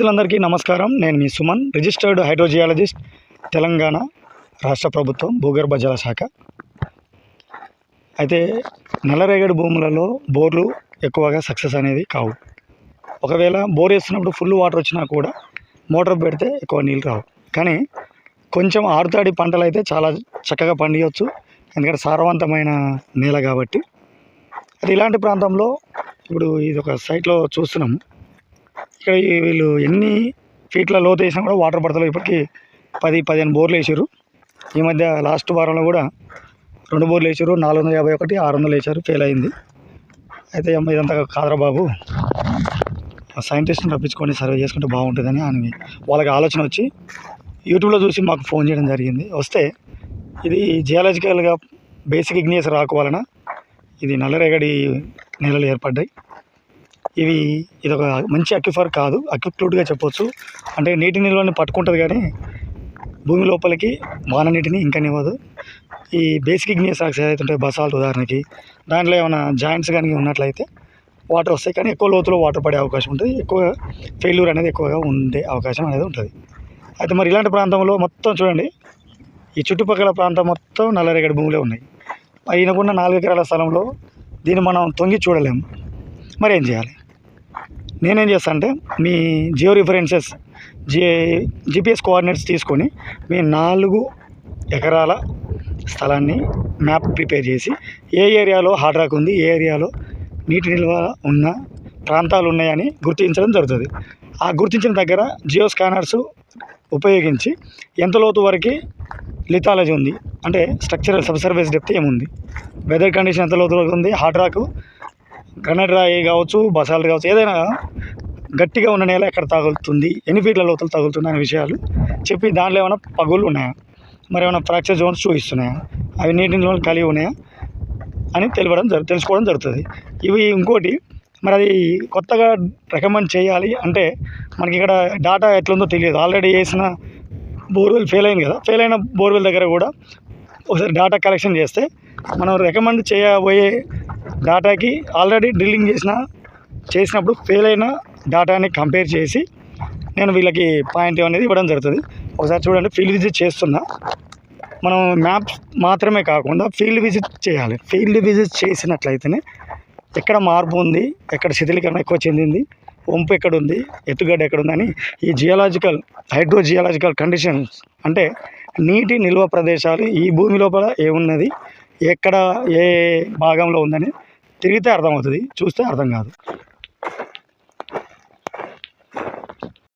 రైతులందరికీ నమస్కారం. నేను మీ సుమన్ రిజిస్టర్డ్ హైడ్రోజియాలజిస్ట్ తెలంగాణ రాష్ట్ర ప్రభుత్వం భూగర్భ జల శాఖ. అయితే నల్లరేగడి భూములలో బోర్లు ఎక్కువగా సక్సెస్ అనేది కావు. ఒకవేళ బోర్ వేస్తున్నప్పుడు ఫుల్ వాటర్ వచ్చినా కూడా మోటార్ పెడితే ఎక్కువ నీళ్ళు రావు. కానీ కొంచెం ఆరుతాడి పంటలు అయితే చాలా చక్కగా పండియొచ్చు. ఎందుకంటే సారవంతమైన నేల కాబట్టి. అది ఇలాంటి ప్రాంతంలో ఇప్పుడు ఇది ఒక సైట్లో చూస్తున్నాము. ఇక్కడ వీళ్ళు ఎన్ని ఫీట్ల లోతు వేసినా కూడా వాటర్ పడతలేవు. ఇప్పటికీ పది పదిహేను బోర్లు వేసారు ఈ మధ్య లాస్ట్ వారంలో కూడా రెండు బోర్లు వేసారు నాలుగు వందల యాభై ఒకటి ఆరు వందలు వేసారు ఫెయిల్ అయింది. అయితే అమ్మ ఇదంతా కాదురా బాబు. ఆ సైంటిస్ట్ని రప్పించుకొని సర్వే చేసుకుంటే బాగుంటుందని అని వాళ్ళకి ఆలోచన వచ్చి యూట్యూబ్లో చూసి మాకు ఫోన్ చేయడం జరిగింది. వస్తే ఇది జియాలజికల్గా బేసిక్ ఇగ్నియస్ రాకు వలన ఇది నల్లరేగడి నేలలు ఏర్పడ్డాయి. ఇవి ఇది ఒక మంచి అక్యుఫర్ కాదు అక్యుక్లూడ్గా చెప్పొచ్చు. అంటే నీటి నిల్వని పట్టుకుంటుంది కానీ భూమి లోపలికి వాన నీటిని ఇంకనివ్వదు ఈ బేసిక్ ఇగ్నియస్ రాక్స్ ఏదైతే ఉంటాయి బసాల్ట్ ఉదాహరణకి దాంట్లో ఏమైనా జాయింట్స్ కానీ ఉన్నట్లయితే వాటర్ వస్తాయి కానీ ఎక్కువ లోతులో వాటర్ పడే అవకాశం ఉంటుంది. ఎక్కువ ఫెయిల్యూర్ అనేది ఎక్కువగా ఉండే అవకాశం అనేది ఉంటుంది. అయితే మరి ఇలాంటి ప్రాంతంలో మొత్తం చూడండి ఈ చుట్టుపక్కల ప్రాంతం మొత్తం నల్లరేగడి భూములే ఉన్నాయి. ఈయనకున్న నాలుగు ఎకరాల స్థలంలో దీన్ని మనం తొంగి చూడలేము మరి ఏం చేయాలి? నేనేం చేస్తాను అంటే మీ geo references G GPS coordinates తీసుకొని మీ నాలుగు ఎకరాల స్థలాన్ని మ్యాప్ ప్రిపేర్ చేసి ఏ ఏరియాలో హార్డ్ రాక్ ఉంది ఏ ఏరియాలో నీటి నిల్వ ఉన్న ప్రాంతాలు ఉన్నాయని గుర్తించడం జరుగుతుంది. ఆ గుర్తించిన దగ్గర జియో స్కానర్స్ ఉపయోగించి ఎంత లోతు వరకు లిథాలజీ ఉంది అంటే స్ట్రక్చరల్ సబ్సర్ఫేస్ డెప్త్ ఏముంది వెదర్ కండిషన్ ఎంత లోతు వరకు ఉంది హార్డ్ రాక్ గ్రనైట్ రాయి కావచ్చు బసాలు కావచ్చు ఏదైనా గట్టిగా ఉన్న నేల ఎక్కడ తగులుతుంది ఎన్ని ఫీట్ల లోతులు తగులుతుంది అనే విషయాలు చెప్పి దాంట్లో ఏమైనా పగుళ్ళు ఉన్నాయా? మరి ఏమైనా ఫ్రాక్చర్ జోన్స్ చూపిస్తున్నాయా? అవి నీటి జోన్లు కలిగి ఉన్నాయా? అని తెలియడం జరు తెలుసుకోవడం జరుగుతుంది. ఇవి ఇంకోటి మరి అది కొత్తగా రికమెండ్ చేయాలి అంటే మనకి ఇక్కడ డాటా ఎట్లుందో తెలియదు. ఆల్రెడీ వేసిన బోర్వెల్ ఫెయిల్ అయింది కదా? ఫెయిల్ అయిన బోర్వెల్ దగ్గర కూడా ఒకసారి డాటా కలెక్షన్ చేస్తే మనం రికమెండ్ చేయబోయే డాటాకి ఆల్రెడీ డ్రిల్లింగ్ చేసిన చేసినప్పుడు ఫెయిల్ అయిన డాటాని కంపేర్ చేసి నేను వీళ్ళకి పాయింట్ అనేది ఇవ్వడం జరుగుతుంది. ఒకసారి చూడండి ఫీల్డ్ విజిట్ చేస్తున్నా. మనం మ్యాప్స్ మాత్రమే కాకుండా ఫీల్డ్ విజిట్ చేయాలి. ఫీల్డ్ విజిట్ చేసినట్లయితేనే ఎక్కడ మార్పు ఉంది ఎక్కడ శిథిలీకరణ ఎక్కువ చెందింది వంపు ఎక్కడ ఉంది ఎత్తుగడ్డ ఎక్కడుందని ఈ జియాలజికల్ హైడ్రో జియాలజికల్ కండిషన్స్ అంటే నీటి నిల్వ ప్రదేశాలు ఈ భూమి లోపల ఏమున్నది ఎక్కడ ఏ భాగంలో ఉందని తిరిగితే అర్థమవుతుంది చూస్తే అర్థం కాదు.